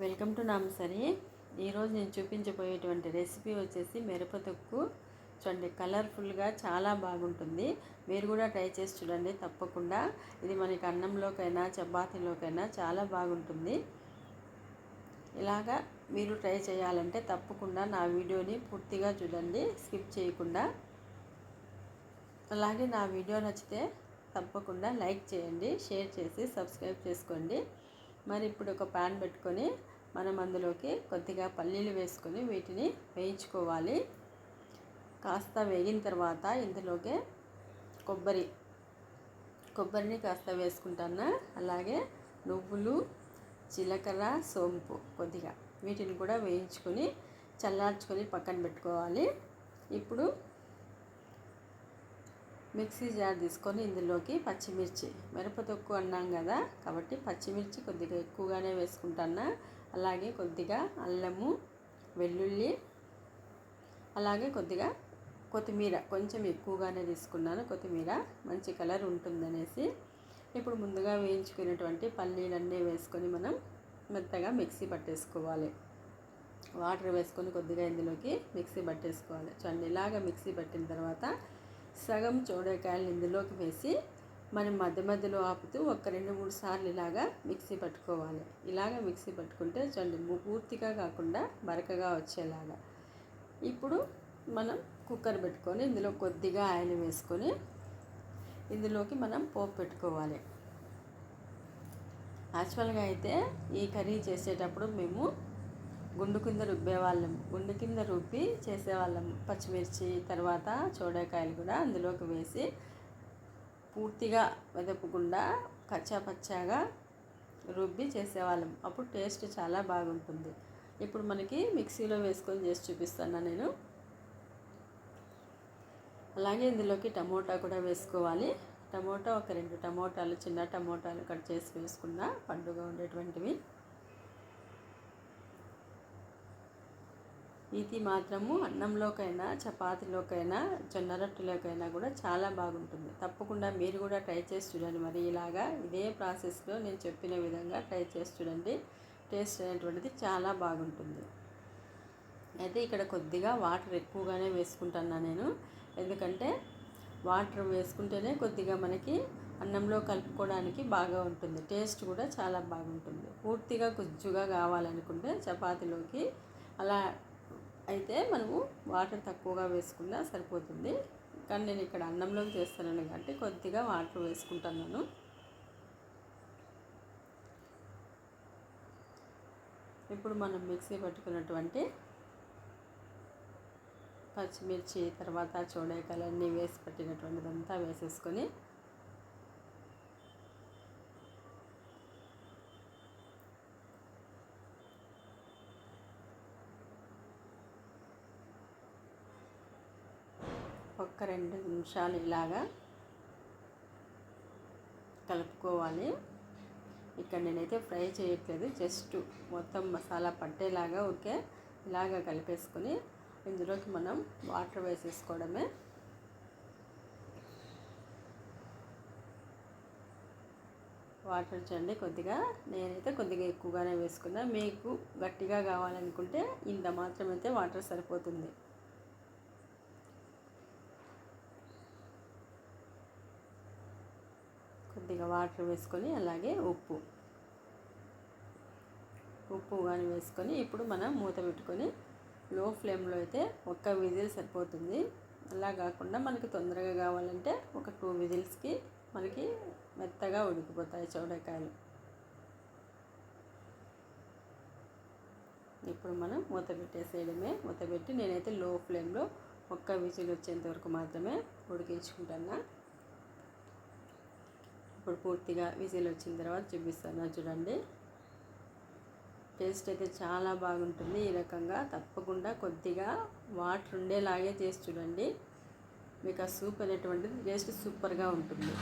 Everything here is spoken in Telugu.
Welcome to నామసరి. ఈరోజు నేను చూపించబోయేటువంటి రెసిపీ వచ్చేసి మిరపతొక్కు. చూడండి కలర్ఫుల్గా చాలా బాగుంటుంది. మీరు కూడా ట్రై చేసి చూడండి తప్పకుండా. ఇది మనకి అన్నంలోకైనా చపాతీలోకైనా చాలా బాగుంటుంది. ఇలాగా మీరు ట్రై చేయాలంటే తప్పకుండా నా వీడియోని పూర్తిగా చూడండి స్కిప్ చేయకుండా. అలాగే నా వీడియో నచ్చితే తప్పకుండా లైక్ చేయండి షేర్ చేసి సబ్స్క్రైబ్ చేసుకోండి. మరి ఇప్పుడు ఒక ప్యాన్ పెట్టుకొని మనం అందులోకి కొద్దిగా పల్లీలు వేసుకొని వీటిని వేయించుకోవాలి. కాస్త వేగిన తర్వాత ఇందులోకి కొబ్బరి కొబ్బరిని కాస్త వేసుకుంటాను. అలాగే నువ్వులు జీలకర్ర సోంపు కొద్దిగా వీటిని కూడా వేయించుకొని చల్లార్చుకొని పక్కన పెట్టుకోవాలి. ఇప్పుడు మిక్సీ జార్ తీసుకొని ఇందులోకి పచ్చిమిర్చి మిరపతొక్కు అన్నాం కదా కాబట్టి పచ్చిమిర్చి కొద్దిగా ఎక్కువగానే వేసుకుంటాను అలాగే కొద్దిగా అల్లము వెల్లుల్లి అలాగే కొద్దిగా కొత్తిమీర కొంచెం ఎక్కువగానే తీసుకున్నాను. కొత్తిమీర మంచి కలర్ ఉంటుందనేసి ఇప్పుడు ముందుగా వేయించుకునేటువంటి పల్లీలన్నీ వేసుకొని మనం మెత్తగా మిక్సీ పట్టేసుకోవాలి. వాటర్ వేసుకొని కొద్దిగా ఇందులోకి మిక్సీ పట్టేసుకోవాలి. చూడండి ఇలాగ మిక్సీ పట్టిన తర్వాత సగం చూడకాయలు ఇందులోకి వేసి మనం మధ్య మధ్యలో ఆపుతూ ఒక రెండు మూడు సార్లు ఇలాగా మిక్సీ పట్టుకోవాలి. ఇలాగ మిక్సీ పట్టుకుంటే చూడండి పూర్తిగా కాకుండా బరకగా వచ్చేలాగా. ఇప్పుడు మనం కుక్కర్ పెట్టుకొని ఇందులో కొద్దిగా ఆయిల్ వేసుకొని ఇందులోకి మనం పోపు పెట్టుకోవాలి. యాక్చువల్గా అయితే ఈ కర్రీ చేసేటప్పుడు మేము గుండు కింద రుబ్బేవాళ్ళం. గుండు కింద రుబ్బి చేసేవాళ్ళం. పచ్చిమిర్చి తర్వాత చోడకాయలు కూడా అందులోకి వేసి పూర్తిగా వెదపకుండా కచ్చా పచ్చాగా రుబ్బి చేసేవాళ్ళం. అప్పుడు టేస్ట్ చాలా బాగుంటుంది. ఇప్పుడు మనకి మిక్సీలో వేసుకొని చేసి చూపిస్తాను నేను. అలాగే ఇందులోకి టమోటా కూడా వేసుకోవాలి. టమోటా ఒక రెండు టమోటాలు చిన్న టమోటాలు కట్ చేసి వేసుకున్న పండుగ ఉండేటువంటివి. ఇది మాత్రము అన్నంలోకైనా చపాతీలోకైనా జొన్న రొట్టెలోకైనా కూడా చాలా బాగుంటుంది. తప్పకుండా మీరు కూడా ట్రై చేసి చూడండి. మరి ఇలాగా ఇదే ప్రాసెస్లో నేను చెప్పిన విధంగా ట్రై చేసి చూడండి. టేస్ట్ అనేటువంటిది చాలా బాగుంటుంది. అయితే ఇక్కడ కొద్దిగా వాటర్ ఎక్కువగానే వేసుకుంటున్నా నేను. ఎందుకంటే వాటర్ వేసుకుంటేనే కొద్దిగా మనకి అన్నంలో కలుపుకోవడానికి బాగా ఉంటుంది. టేస్ట్ కూడా చాలా బాగుంటుంది. పూర్తిగా గుజ్జుగా కావాలనుకుంటే చపాతీలోకి అలా అయితే మనము వాటర్ తక్కువగా వేసుకున్నా సరిపోతుంది. కానీ నేను ఇక్కడ అన్నంలో చేస్తాను కాబట్టి కొద్దిగా వాటర్ వేసుకుంటున్నాను ఇప్పుడు మనం మిక్సీ పట్టుకున్నటువంటి పచ్చిమిర్చి తర్వాత చూడకాయలు అన్నీ వేసి పెట్టినటువంటిదంతా వేసేసుకొని ఒక రెండు నిమిషాలు ఇలాగా కలుపుకోవాలి. ఇక్కడ నేనైతే ఫ్రై చేయట్లేదు జస్ట్ మొత్తం మసాలా పట్టేలాగా ఓకే ఇలాగా కలిపేసుకొని ఇందులోకి మనం వాటర్ వేసేసుకోవడమే. వాటర్ చండి కొద్దిగా నేనైతే కొద్దిగా ఎక్కువగానే వేసుకున్నా. మీకు గట్టిగా కావాలనుకుంటే ఇంత మాత్రమైతే వాటర్ సరిపోతుంది. కొద్దిగా వాటర్ వేసుకొని అలాగే ఉప్పు. ఉప్పు కానీ వేసుకొని ఇప్పుడు మనం మూత పెట్టుకొని లో ఫ్లేమ్లో అయితే ఒక్క విజిల్ సరిపోతుంది. అలా కాకుండా మనకి తొందరగా కావాలంటే ఒక టూ విజిల్స్కి మనకి మెత్తగా ఉడికిపోతాయి చౌడకాయలు. ఇప్పుడు మనం మూత పెట్టేసేయడమే. మూత పెట్టి నేనైతే లో ఫ్లేమ్లో ఒక్క విజిల్ వచ్చేంత వరకు మాత్రమే ఉడికించుకుంటాను ఇప్పుడు పూర్తిగా విజిల్ వచ్చిన తర్వాత చూపిస్తాను. చూడండి. టేస్ట్ అయితే చాలా బాగుంటుంది. ఈ రకంగా తప్పకుండా కొద్దిగా వాటర్ ఉండేలాగే చేసి చూడండి. మీకు ఆ సూప్ అనేటువంటిది టేస్ట్ సూపర్గా ఉంటుంది.